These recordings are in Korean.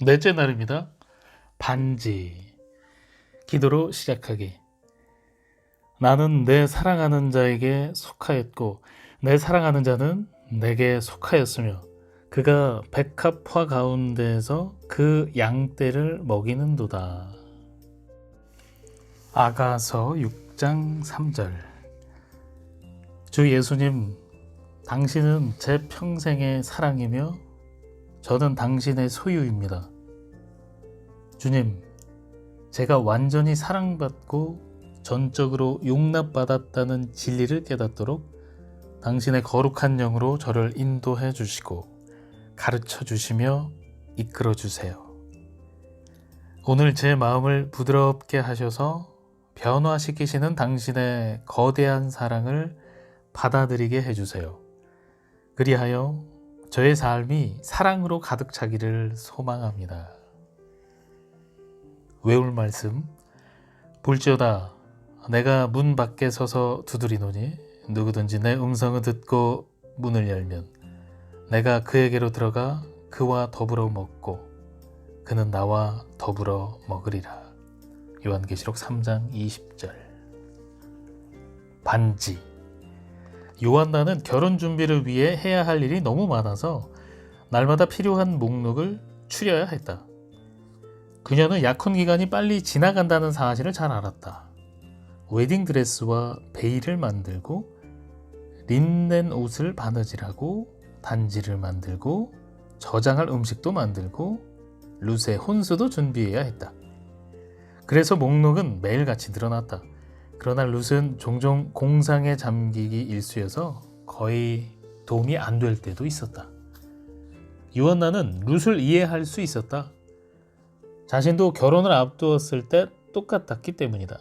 넷째 날입니다. 반지. 기도로 시작하기. 나는 내 사랑하는 자에게 속하였고, 내 사랑하는 자는 내게 속하였으며, 그가 백합화 가운데에서 그 양떼를 먹이는도다. 아가서 6장 3절. 주 예수님, 당신은 제 평생의 사랑이며 저는 당신의 소유입니다. 주님, 제가 완전히 사랑받고 전적으로 용납받았다는 진리를 깨닫도록 당신의 거룩한 영으로 저를 인도해 주시고 가르쳐 주시며 이끌어 주세요. 오늘 제 마음을 부드럽게 하셔서 변화시키시는 당신의 거대한 사랑을 받아들이게 해주세요. 그리하여 저의 삶이 사랑으로 가득 차기를 소망합니다. 외울 말씀 볼지어다 내가 문 밖에 서서 두드리노니 누구든지 내 음성을 듣고 문을 열면 내가 그에게로 들어가 그와 더불어 먹고 그는 나와 더불어 먹으리라. 요한계시록 3장 20절 반지 요한나는 결혼 준비를 위해 해야 할 일이 너무 많아서 날마다 필요한 목록을 추려야 했다. 그녀는 약혼 기간이 빨리 지나간다는 사실을 잘 알았다. 웨딩 드레스와 베일을 만들고 린넨 옷을 바느질하고 단지를 만들고 저장할 음식도 만들고 룻의 혼수도 준비해야 했다. 그래서 목록은 매일같이 늘어났다. 그러나 룻은 종종 공상에 잠기기 일쑤여서 거의 도움이 안 될 때도 있었다. 유한나는 룻을 이해할 수 있었다. 자신도 결혼을 앞두었을 때 똑같았기 때문이다.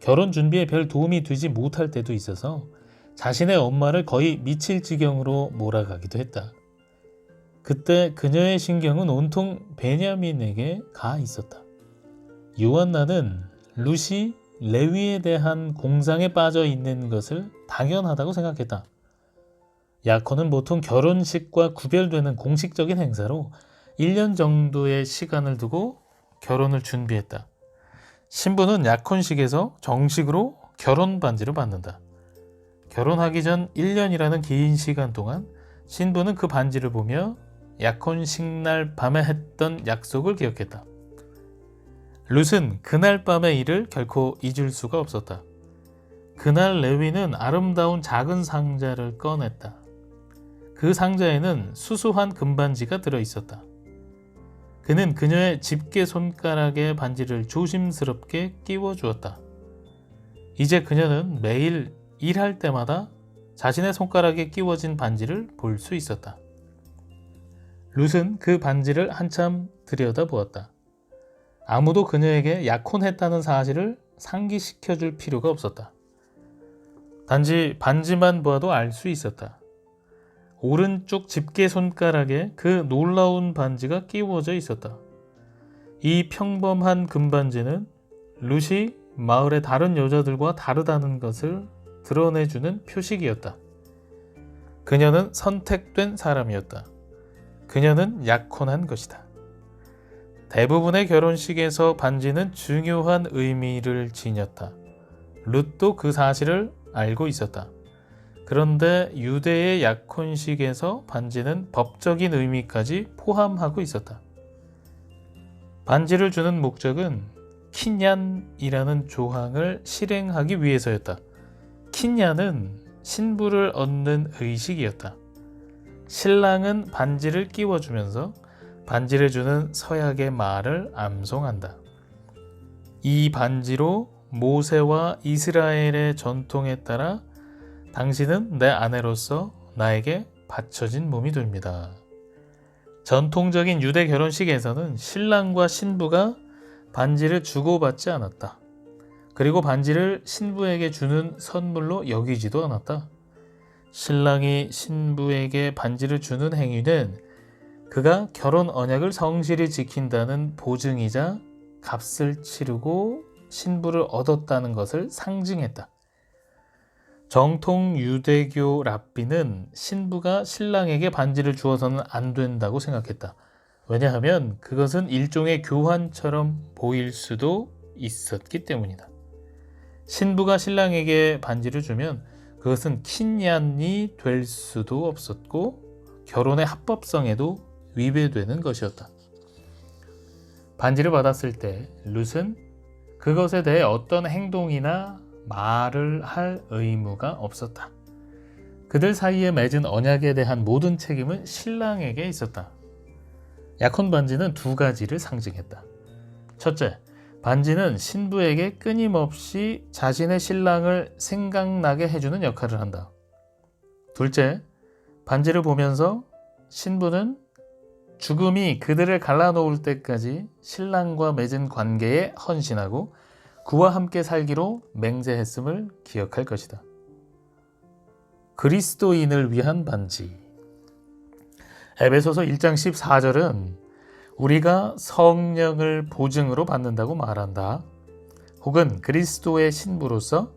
결혼 준비에 별 도움이 되지 못할 때도 있어서 자신의 엄마를 거의 미칠 지경으로 몰아가기도 했다. 그때 그녀의 신경은 온통 베냐민에게 가 있었다. 요한나는 루시 레위에 대한 공상에 빠져 있는 것을 당연하다고 생각했다. 약혼은 보통 결혼식과 구별되는 공식적인 행사로 1년 정도의 시간을 두고 결혼을 준비했다. 신부는 약혼식에서 정식으로 결혼 반지를 받는다. 결혼하기 전 1년이라는 긴 시간 동안 신부는 그 반지를 보며 약혼식 날 밤에 했던 약속을 기억했다. 룻은 그날 밤의 일을 결코 잊을 수가 없었다. 그날 레위는 아름다운 작은 상자를 꺼냈다. 그 상자에는 수수한 금반지가 들어 있었다. 그는 그녀의 집게 손가락에 반지를 조심스럽게 끼워 주었다. 이제 그녀는 매일 일할 때마다 자신의 손가락에 끼워진 반지를 볼 수 있었다. 룻은 그 반지를 한참 들여다 보았다. 아무도 그녀에게 약혼했다는 사실을 상기시켜 줄 필요가 없었다. 단지 반지만 보아도 알 수 있었다. 오른쪽 집게 손가락에 그 놀라운 반지가 끼워져 있었다. 이 평범한 금반지는 룻이 마을의 다른 여자들과 다르다는 것을 드러내주는 표식이었다. 그녀는 선택된 사람이었다. 그녀는 약혼한 것이다. 대부분의 결혼식에서 반지는 중요한 의미를 지녔다. 룻도 그 사실을 알고 있었다. 그런데 유대의 약혼식에서 반지는 법적인 의미까지 포함하고 있었다. 반지를 주는 목적은 킨얀이라는 조항을 실행하기 위해서였다. 킨얀은 신부를 얻는 의식이었다. 신랑은 반지를 끼워주면서 반지를 주는 서약의 말을 암송한다. 이 반지로 모세와 이스라엘의 전통에 따라 당신은 내 아내로서 나에게 바쳐진 몸이 됩니다. 전통적인 유대 결혼식에서는 신랑과 신부가 반지를 주고받지 않았다. 그리고 반지를 신부에게 주는 선물로 여기지도 않았다. 신랑이 신부에게 반지를 주는 행위는 그가 결혼 언약을 성실히 지킨다는 보증이자 값을 치르고 신부를 얻었다는 것을 상징했다. 정통 유대교 랍비는 신부가 신랑에게 반지를 주어서는 안 된다고 생각했다. 왜냐하면 그것은 일종의 교환처럼 보일 수도 있었기 때문이다. 신부가 신랑에게 반지를 주면 그것은 킨얀이 될 수도 없었고 결혼의 합법성에도 위배되는 것이었다. 반지를 받았을 때 룻은 그것에 대해 어떤 행동이나 말을 할 의무가 없었다. 그들 사이에 맺은 언약에 대한 모든 책임은 신랑에게 있었다. 약혼 반지는 두 가지를 상징했다. 첫째, 반지는 신부에게 끊임없이 자신의 신랑을 생각나게 해주는 역할을 한다. 둘째, 반지를 보면서 신부는 죽음이 그들을 갈라놓을 때까지 신랑과 맺은 관계에 헌신하고 그와 함께 살기로 맹세했음을 기억할 것이다. 그리스도인을 위한 반지. 에베소서 1장 14절은 우리가 성령을 보증으로 받는다고 말한다. 혹은 그리스도의 신부로서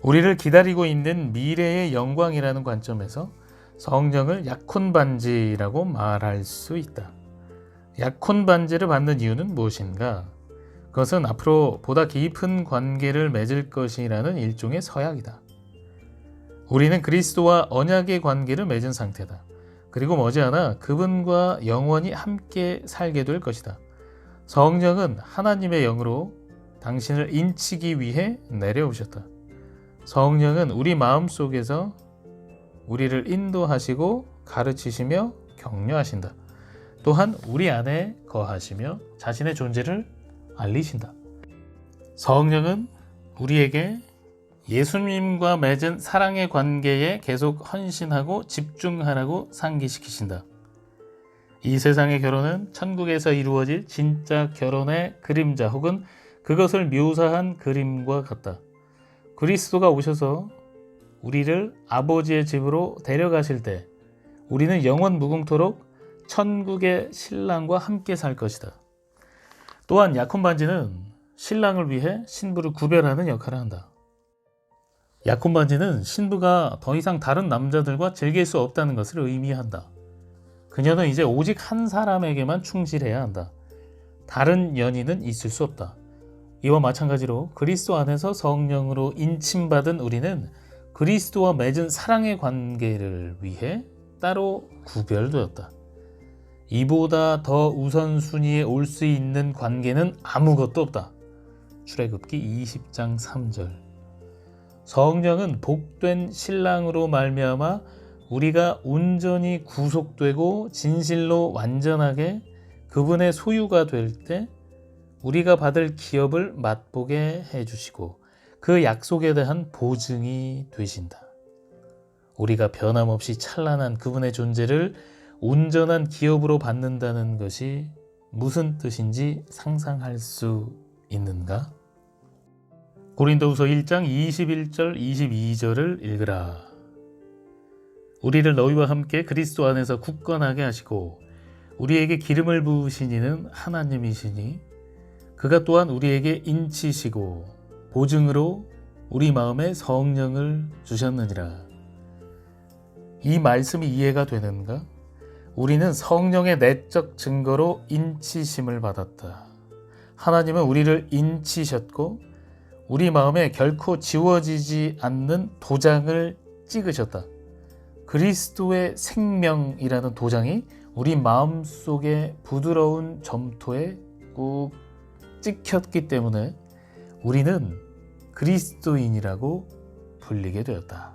우리를 기다리고 있는 미래의 영광이라는 관점에서 성령을 약혼 반지라고 말할 수 있다. 약혼 반지를 받는 이유는 무엇인가? 그것은 앞으로 보다 깊은 관계를 맺을 것이라는 일종의 서약이다. 우리는 그리스도와 언약의 관계를 맺은 상태다. 그리고 머지않아 그분과 영원히 함께 살게 될 것이다. 성령은 하나님의 영으로 당신을 인치기 위해 내려오셨다. 성령은 우리 마음 속에서 우리를 인도하시고 가르치시며 격려하신다. 또한 우리 안에 거하시며 자신의 존재를 알리신다. 성령은 우리에게 예수님과 맺은 사랑의 관계에 계속 헌신하고 집중하라고 상기시키신다. 이 세상의 결혼은 천국에서 이루어질 진짜 결혼의 그림자 혹은 그것을 묘사한 그림과 같다. 그리스도가 오셔서 우리를 아버지의 집으로 데려가실 때 우리는 영원 무궁토록 천국의 신랑과 함께 살 것이다. 또한 약혼 반지는 신랑을 위해 신부를 구별하는 역할을 한다. 약혼 반지는 신부가 더 이상 다른 남자들과 즐길 수 없다는 것을 의미한다. 그녀는 이제 오직 한 사람에게만 충실해야 한다. 다른 연인은 있을 수 없다. 이와 마찬가지로 그리스도 안에서 성령으로 인침받은 우리는 그리스도와 맺은 사랑의 관계를 위해 따로 구별되었다. 이보다 더 우선순위에 올 수 있는 관계는 아무것도 없다. 출애굽기 20장 3절. 성령은 복된 신랑으로 말미암아 우리가 온전히 구속되고 진실로 완전하게 그분의 소유가 될 때 우리가 받을 기업을 맛보게 해주시고 그 약속에 대한 보증이 되신다. 우리가 변함없이 찬란한 그분의 존재를 온전한 기업으로 받는다는 것이 무슨 뜻인지 상상할 수 있는가? 고린도후서 1장 21절 22절을 읽으라. 우리를 너희와 함께 그리스도 안에서 굳건하게 하시고 우리에게 기름을 부으신 이는 하나님이시니 그가 또한 우리에게 인치시고 보증으로 우리 마음에 성령을 주셨느니라. 이 말씀이 이해가 되는가? 우리는 성령의 내적 증거로 인치심을 받았다. 하나님은 우리를 인치셨고 우리 마음에 결코 지워지지 않는 도장을 찍으셨다. 그리스도의 생명이라는 도장이 우리 마음 속에 부드러운 점토에 꾹 찍혔기 때문에 우리는 그리스도인이라고 불리게 되었다.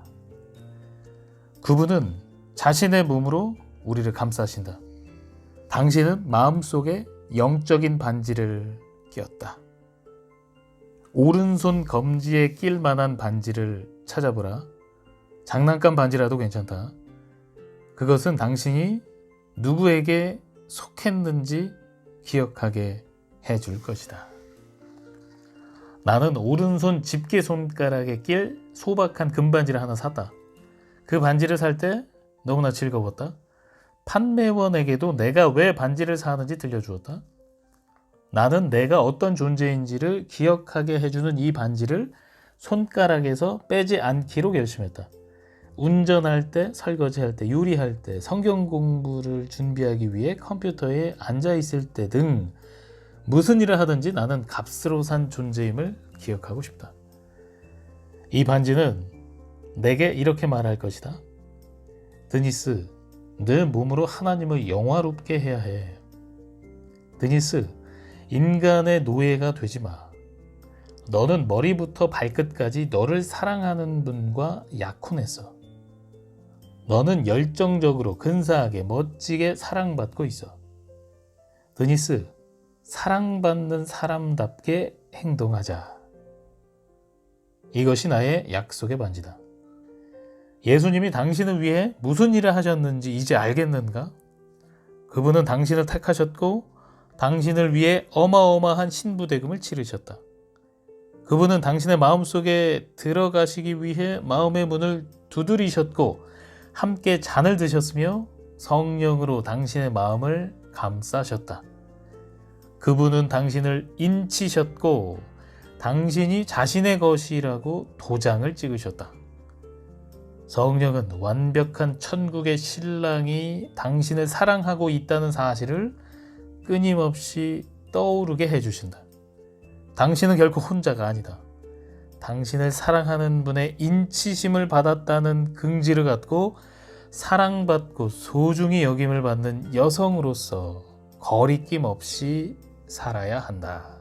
그분은 자신의 몸으로 우리를 감싸신다. 당신은 마음속에 영적인 반지를 끼었다. 오른손 검지에 낄 만한 반지를 찾아보라. 장난감 반지라도 괜찮다. 그것은 당신이 누구에게 속했는지 기억하게 해줄 것이다. 나는 오른손 집게 손가락에 낄 소박한 금반지를 하나 샀다. 그 반지를 살 때 너무나 즐거웠다. 판매원에게도 내가 왜 반지를 사는지 들려주었다. 나는 내가 어떤 존재인지를 기억하게 해주는 이 반지를 손가락에서 빼지 않기로 결심했다. 운전할 때, 설거지할 때, 요리할 때, 성경 공부를 준비하기 위해 컴퓨터에 앉아 있을 때 등 무슨 일을 하든지 나는 값으로 산 존재임을 기억하고 싶다. 이 반지는 내게 이렇게 말할 것이다. 드니스, 내 몸으로 하나님을 영화롭게 해야 해. 드니스, 인간의 노예가 되지 마. 너는 머리부터 발끝까지 너를 사랑하는 분과 약혼했어. 너는 열정적으로 근사하게 멋지게 사랑받고 있어. 드니스, 사랑받는 사람답게 행동하자. 이것이 나의 약속의 반지다. 예수님이 당신을 위해 무슨 일을 하셨는지 이제 알겠는가? 그분은 당신을 택하셨고 당신을 위해 어마어마한 신부대금을 치르셨다. 그분은 당신의 마음속에 들어가시기 위해 마음의 문을 두드리셨고 함께 잔을 드셨으며 성령으로 당신의 마음을 감싸셨다. 그분은 당신을 인치셨고 당신이 자신의 것이라고 도장을 찍으셨다. 성령은 완벽한 천국의 신랑이 당신을 사랑하고 있다는 사실을 끊임없이 떠오르게 해주신다. 당신은 결코 혼자가 아니다. 당신을 사랑하는 분의 인치심을 받았다는 긍지를 갖고 사랑받고 소중히 여김을 받는 여성으로서 거리낌 없이 살아야 한다.